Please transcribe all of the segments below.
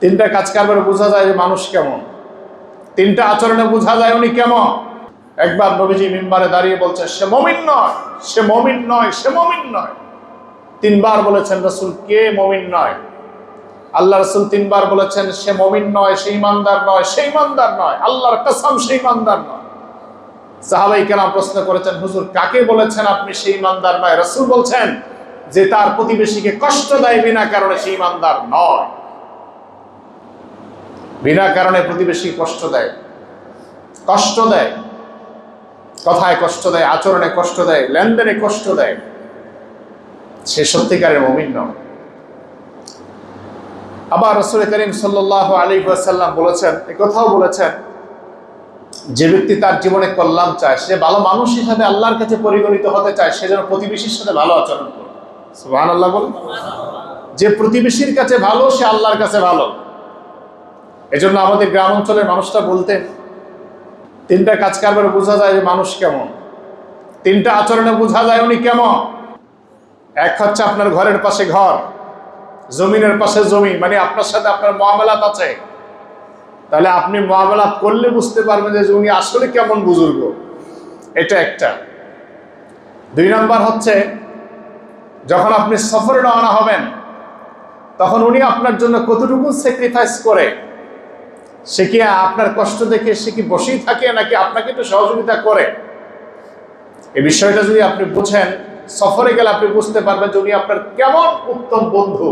তিনটা কাজ কারবারে বোঝা যায় যে মানুষ কেমন। তিনটা আচরণে বোঝা যায় উনি কেমন। একবার নবীজি মিম্বারে দাঁড়িয়ে বলছে, সে মমিন নয়, সে মমিন নয়, সে মমিন নয়। তিনবার বলেছেন, রসুল কে মমিন নয়? আল্লাহ রসুল তিনবার বলেছেন, সে মমিন নয়, সে ইমানদার নয়, সে ইমানদার নয়, আল্লাহর কসম সে ইমানদার নয়। সাহাবাই কেরাম প্রশ্ন করেছেন, হুজুর, কাকে বলেছেন আপনি সেই ইমানদার নয়? রসুল বলছেন, যে তার প্রতিবেশীকে কষ্ট দেয় বিনা কারণে সেই ইমানদার নয়। বিনা কারণে প্রতিবেশী কষ্ট দেয়। কষ্ট দেয়। কথায় কষ্ট দেয়, আচরণে কষ্ট দেয়, লেনদেনে কষ্ট দেয়। সে সত্যিকারের মমিন নয়। আবার রসুল করিম সাল্লাহ আলী সাল্লাম বলেছেন কথাও বলেছেন, যে ব্যক্তি তার জীবনে কল্যাণ চায়, সে ভালো মানুষ হিসাবে আল্লাহর কাছে পরিগণিত হতে চায়, সে যেন প্রতিবেশীর সাথে ভালো আচরণ করে। আল্লাহ যে প্রতিবেশীর কাছে ভালো, সে আল্লাহর কাছে ভালো। এজন্য আমাদের গ্রাম অঞ্চলের মানুষটা বলতেন তিনটা কাজ কারবারে বোঝা যায় যে মানুষ কেমন। তিনটা আচরণে বোঝা যায় উনি কেমন। এক হচ্ছে আপনার ঘরের পাশে ঘর, জমিনের পাশে জমি মানে আপনার সাথে আপনার মহামেলাত আছে। তাহলে আপনি মহামেলাত করলে বুঝতে পারবেন যে উনি আসলে কেমন বুজুর্গ। এটা একটা। দুই নম্বর হচ্ছে, যখন আপনি সফরে রওনা হবেন, তখন উনি আপনার জন্য কতটুকু স্যাক্রিফাইস করে সে কি আপনার কষ্ট দেখে সে কি বসেই থাকে নাকি আপনাকে একটু সহযোগিতা করে? এই বিষয়টা যদি আপনি বুঝেন, সফরে গেলে আপনি বুঝতে পারবেন যে উনি আপনার কেমন উত্তম বন্ধু।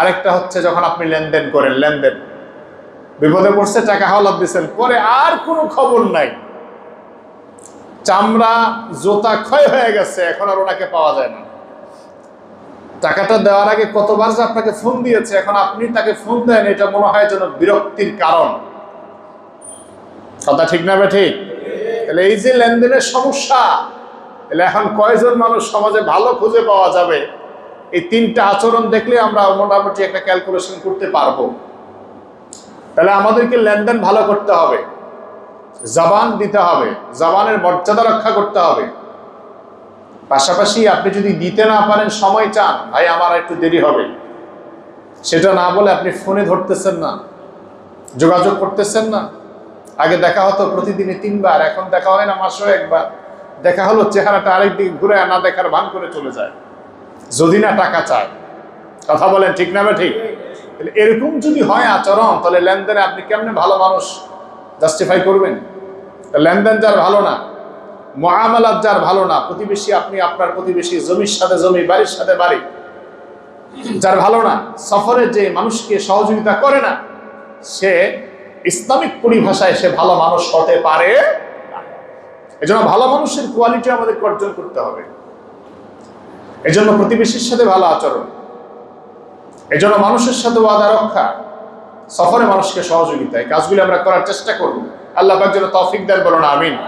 আরেকটা হচ্ছে যখন আপনি লেনদেন করেন, লেনদেন। বিপদে পড়ছে, টাকা হাওলাত দিচ্ছেন, পরে আর কোনো খবর নাই। চামড়া, জোতা ক্ষয় হয়ে গেছে, এখন আর ওনাকে পাওয়া যায় না। টাকাটা দেওয়ার আগে কতবার যে আপনাকে ফোন দিয়েছে, এখন আপনি তাকে ফোন দেন, এটা মনে হয় যেন বিরক্তির কারণ। কথা ঠিক না ঠিক তাহলে এই যে লেনদেনের সমস্যা, তাহলে এখন কয়জন মানুষ সমাজে ভালো খুঁজে পাওয়া যাবে? এই তিনটা আচরণ দেখলে আমরা মোটামুটি একটা ক্যালকুলেশন করতে পারব। তাহলে আমাদেরকে লেনদেন ভালো করতে হবে। জবান দিতে হবে। জবানের মর্যাদা রক্ষা করতে হবে। পাশাপাশি আপনি যদি দিতে না পারেন, সময় চান। ভাই, আমার একটু দেরি হবে। সেটা না বলে আপনি ফোনে ধরতেছেন না, যোগাযোগ করতেছেন না। আগে দেখা হতো প্রতিদিনে তিনবার, এখন দেখা হয় না মাসেও একবার। দেখা হলো চেহারাটা আরেক দিকে ঘুরে না দেখার ভান করে চলে যায়। যদি না টাকা চায়। কথা বলেন ঠিক না ঠিক? এরকম যদি হয় আচরণ, তাহলে লেনদেনে আপনি কেমনে ভালো মানুষ জাস্টিফাই করবেন? লেনদেন যার ভালো না মহামালাত যার ভালো না, প্রতিবেশী আপনি আপনার প্রতিবেশী জমির সাথে জমি, বাড়ির সাথে বাড়ি, যার ভালো না, সফরে যে মানুষকে সহযোগিতা করে না, সে ইসলামিক পরিভাষায় সে ভালো মানুষ হতে পারে এজন্য ভালো মানুষের কোয়ালিটি আমাদের অর্জন করতে হবে। এজন্য প্রতিবেশীর সাথে ভালো আচরণ। এজন্য মানুষের সাথে ওয়াদা রক্ষা। সফরে মানুষকে সহযোগিতা। এই কাজগুলি আমরা করার চেষ্টা করব। আল্লাহ পাক যেন তৌফিক দেন, বলুন, আমিন।